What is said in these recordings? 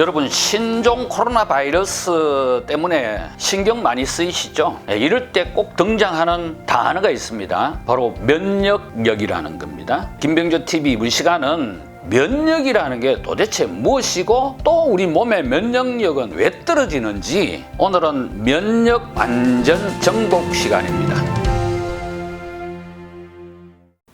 여러분 신종 코로나 바이러스 때문에 신경 많이 쓰이시죠? 예, 이럴 때 꼭 등장하는 단어가 있습니다. 바로 면역력이라는 겁니다. 김병조 TV 이번 시간은 면역이라는 게 도대체 무엇이고 또 우리 몸의 면역력은 왜 떨어지는지 오늘은 면역 완전 정복 시간입니다.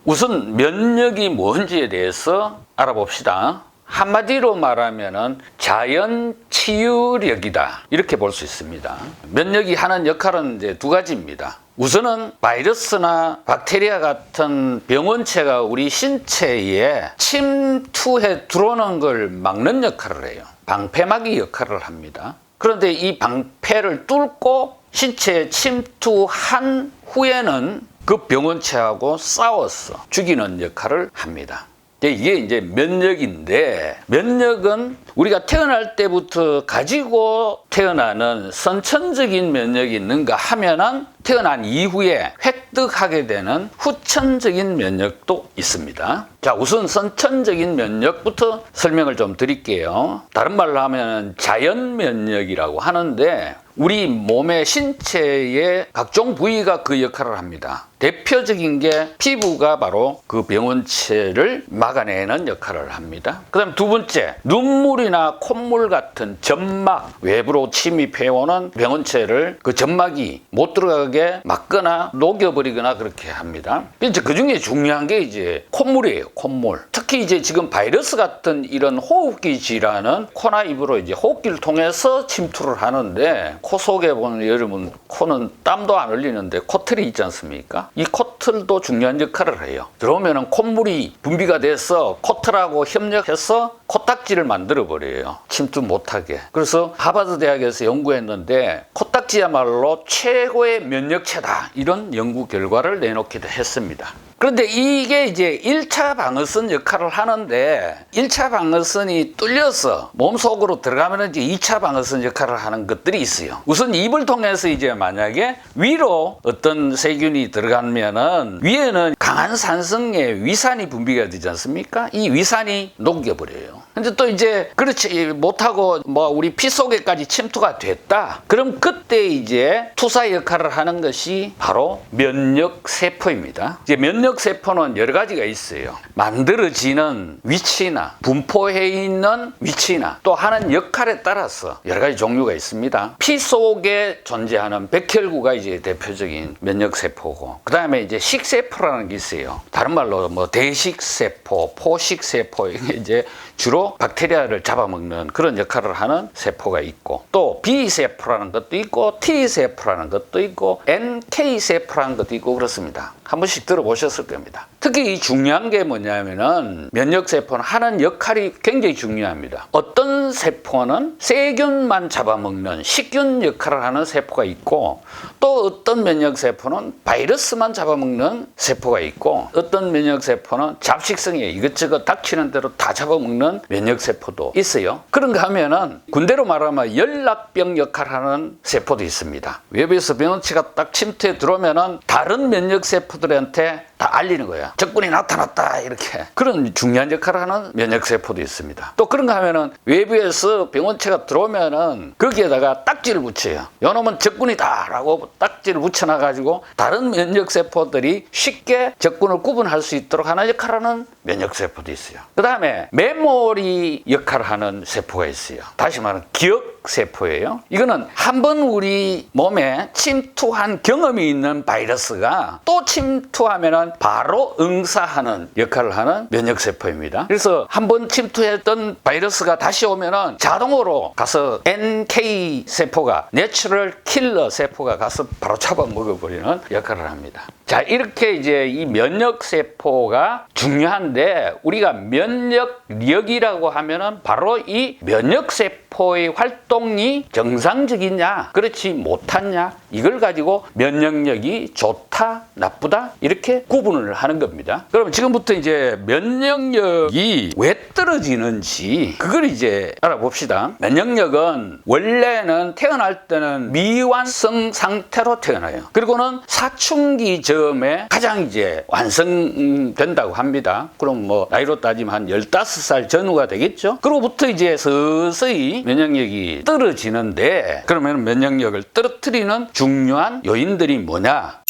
우선 면역이 뭔지에 대해서 알아봅시다. 한마디로 말하면은 자연 치유력이다. 이렇게 볼 수 있습니다. 면역이 하는 역할은 이제 두 가지입니다. 우선은 바이러스나 박테리아 같은 병원체가 우리 신체에 침투해 들어오는 걸 막는 역할을 해요. 방패막이 역할을 합니다. 그런데 이 방패를 뚫고 신체에 침투한 후에는 그 병원체하고 싸워서 죽이는 역할을 합니다. 이게 이제 면역인데 면역은 우리가 태어날 때부터 가지고 태어나는 선천적인 면역이 있는가 하면은 태어난 이후에 획득하게 되는 후천적인 면역도 있습니다. 자, 우선 선천적인 면역부터 설명을 좀 드릴게요. 다른 말로 하면 자연 면역이라고 하는데 우리 몸의 신체의 각종 부위가 그 역할을 합니다. 대표적인 게 피부가 바로 그 병원체를 막아내는 역할을 합니다. 그 다음 두 번째, 눈물이나 콧물 같은 점막 외부로 침입해오는 병원체를 그 점막이 못 들어가게 막거나 녹여버리거나 그렇게 합니다. 이제 그 중에 중요한 게 이제 콧물이에요, 콧물. 특히 이제 지금 바이러스 같은 이런 호흡기 질환은 코나 입으로 이제 호흡기를 통해서 침투를 하는데 코 속에 보면 여러분 코는 땀도 안 흘리는데 코틀이 있지 않습니까? 이 코틀도 중요한 역할을 해요. 들어오면은 콧물이 분비가 돼서 코틀하고 협력해서 코딱지를 만들어 버려요. 침투 못하게. 그래서 하버드 대학에서 연구했는데 코딱지야말로 최고의 면역체다. 이런 연구 결과를 내놓기도 했습니다. 그런데 이게 이제 1차 방어선 역할을 하는데 1차 방어선이 뚫려서 몸속으로 들어가면 이제 2차 방어선 역할을 하는 것들이 있어요. 우선 입을 통해서 이제 만약에 위로 어떤 세균이 들어가면은 위에는 강한 산성의 위산이 분비가 되지 않습니까? 이 위산이 녹여버려요. 근데 또 이제 그렇지 못하고 뭐 우리 피 속에까지 침투가 됐다. 그럼 그때 이제 투사 역할을 하는 것이 바로 면역 세포입니다. 이제 면역 세포는 여러 가지가 있어요. 만들어지는 위치나 분포해 있는 위치나 또 하는 역할에 따라서 여러 가지 종류가 있습니다. 피 속에 존재하는 백혈구가 이제 대표적인 면역 세포고 그다음에 이제 식세포라는 게 있어요. 다른 말로 뭐 대식세포, 포식세포 이게 이제 주로 박테리아를 잡아먹는 그런 역할을 하는 세포가 있고 또 B세포라는 것도 있고 T세포라는 것도 있고 NK세포라는 것도 있고 그렇습니다. 한 번씩 들어보셨을 겁니다. 특히 이 중요한 게 뭐냐면은 면역세포는 하는 역할이 굉장히 중요합니다. 어떤 세포는 세균만 잡아먹는 식균 역할을 하는 세포가 있고 또 어떤 면역세포는 바이러스만 잡아먹는 세포가 있고 어떤 면역세포는 잡식성에 이것저것 닥치는 대로 다 잡아먹는 면역세포도 있어요. 그런가 하면은 군대로 말하면 연락병 역할을 하는 세포도 있습니다. 외부에서 병원치가 딱 침투해 들어오면은 다른 면역세포들한테 다 알리는 거야. 적군이 나타났다 이렇게 그런 중요한 역할을 하는 면역 세포도 있습니다. 또 그런가 하면은 외부에서 병원체가 들어오면은 거기에다가 딱지를 붙여요. 요놈은 적군이다라고 딱지를 붙여놔 가지고 다른 면역 세포들이 쉽게 적군을 구분할 수 있도록 하는 역할을 하는 면역 세포도 있어요. 그 다음에 메모리 역할을 하는 세포가 있어요. 다시 말하면 기억 세포예요. 이거는 한 번 우리 몸에 침투한 경험이 있는 바이러스가 또 침투하면은 바로 응사하는 역할을 하는 면역 세포입니다. 그래서 한 번 침투했던 바이러스가 다시 오면은 자동으로 가서 NK 세포가 내추럴 킬러 세포가 가서 바로 잡아 먹어버리는 역할을 합니다. 자, 이렇게 이제 이 면역 세포가 중요한데 우리가 면역력이라고 하면은 바로 이 면역 세포의 활동이 정상적이냐, 그렇지 못하냐, 이걸 가지고 면역력이 좋다, 나쁘다 이렇게 구분을 하는 겁니다. 그럼 지금부터 이제 면역력이 왜 떨어지는지 그걸 이제 알아봅시다. 면역력은 원래는 태어날 때는 미완성 상태로 태어나요. 그리고는 사춘기 전 즈음에 가장 이제 완성된다고 합니다. 그럼 뭐 나이로 따지면 한 15살 전후가 되겠죠? 그로부터 이제 서서히 면역력이 떨어지는데 그러면 면역력을 떨어뜨리는 중요한 요인들이 뭐냐?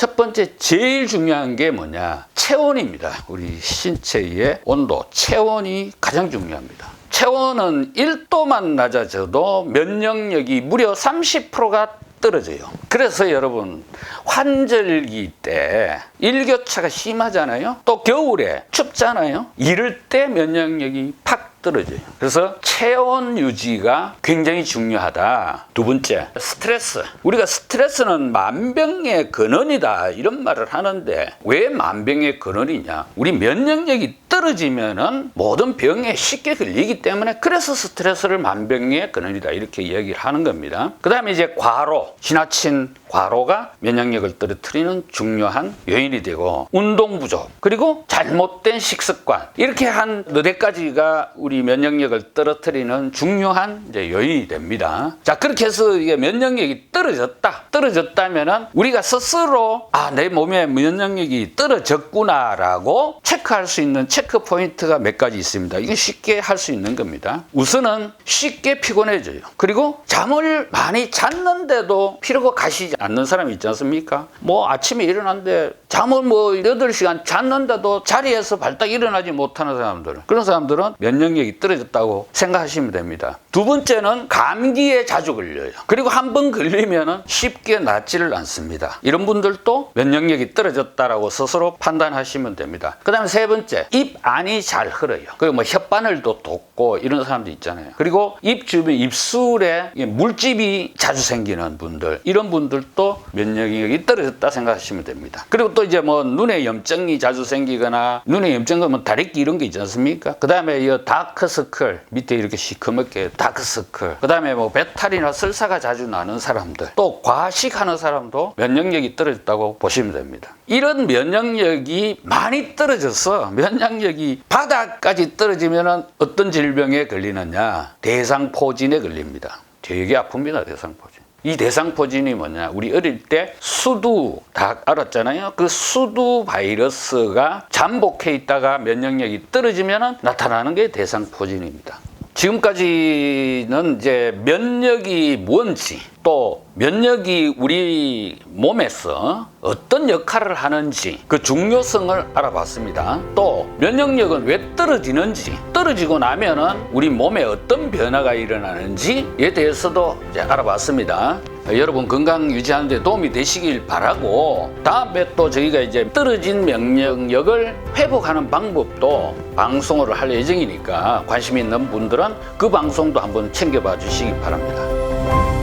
첫 번째 제일 중요한 게 뭐냐? 체온입니다. 우리 신체의 온도, 체온이 가장 중요합니다. 체온은 1도만 낮아져도 면역력이 무려 30%가 떨어져요. 그래서 여러분 환절기 때 일교차가 심하잖아요. 또 겨울에 춥잖아요. 이럴 때 면역력이 팍 떨어져요. 그래서 체온 유지가 굉장히 중요하다. 두 번째, 스트레스. 우리가 스트레스는 만병의 근원이다. 이런 말을 하는데 왜 만병의 근원이냐? 우리 면역력이 떨어지면은 모든 병에 쉽게 걸리기 때문에 그래서 스트레스를 만병의 근원이다. 이렇게 얘기를 하는 겁니다. 그 다음에 이제 과로, 지나친 과로가 면역력을 떨어뜨리는 중요한 요인이 되고 운동 부족 그리고 잘못된 식습관 이렇게 한 너댓 가지가 우리 면역력을 떨어뜨리는 중요한 이제 요인이 됩니다. 자 그렇게 해서 이게 면역력이 떨어졌다 떨어졌다면은 우리가 스스로 아 내 몸에 면역력이 떨어졌구나라고 체크할 수 있는 체크 포인트가 몇 가지 있습니다. 이게 쉽게 할 수 있는 겁니다. 우선은 쉽게 피곤해져요. 그리고 잠을 많이 잤는데도 피로가 가시지 않는 사람이 있지 않습니까? 뭐 아침에 일어났는데 잠을 뭐 8시간 잤는데도 자리에서 발딱 일어나지 못하는 사람들. 그런 사람들은 면역력 이 떨어졌다고 생각하시면 됩니다. 두 번째는 감기에 자주 걸려요. 그리고 한 번 걸리면은 쉽게 낫지를 않습니다. 이런 분들도 면역력이 떨어졌다라고 스스로 판단하시면 됩니다. 그 다음에 세 번째, 입 안이 잘 흘러요. 그리고 뭐 혓바늘도 돋고 이런 사람도 있잖아요. 그리고 입 주변 입술에 물집이 자주 생기는 분들, 이런 분들도 면역력이 떨어졌다 생각하시면 됩니다. 그리고 또 이제 뭐 눈에 염증이 자주 생기거나 눈에 염증 그러면 다래끼 이런 게 있지 않습니까? 그 다음에 이다 크서클 밑에 이렇게 시커멓게 다크서클. 그 다음에 뭐 배탈이나 설사가 자주 나는 사람들, 또 과식하는 사람도 면역력이 떨어졌다고 보시면 됩니다. 이런 면역력이 많이 떨어져서 면역력이 바닥까지 떨어지면 어떤 질병에 걸리느냐? 대상포진에 걸립니다. 되게 아픕니다, 대상포진. 이 대상포진이 뭐냐? 우리 어릴 때 수두 다 알았잖아요. 그 수두 바이러스가 잠복해 있다가 면역력이 떨어지면 나타나는 게 대상포진입니다. 지금까지는 이제 면역이 뭔지 또 면역이 우리 몸에서 어떤 역할을 하는지 그 중요성을 알아봤습니다. 또 면역력은 왜 떨어지는지 떨어지고 나면은 우리 몸에 어떤 변화가 일어나는지에 대해서도 이제 알아봤습니다. 여러분 건강 유지하는 데 도움이 되시길 바라고 다음에 또 저희가 이제 떨어진 면역력을 회복하는 방법도 방송을 할 예정이니까 관심 있는 분들은 그 방송도 한번 챙겨봐 주시기 바랍니다.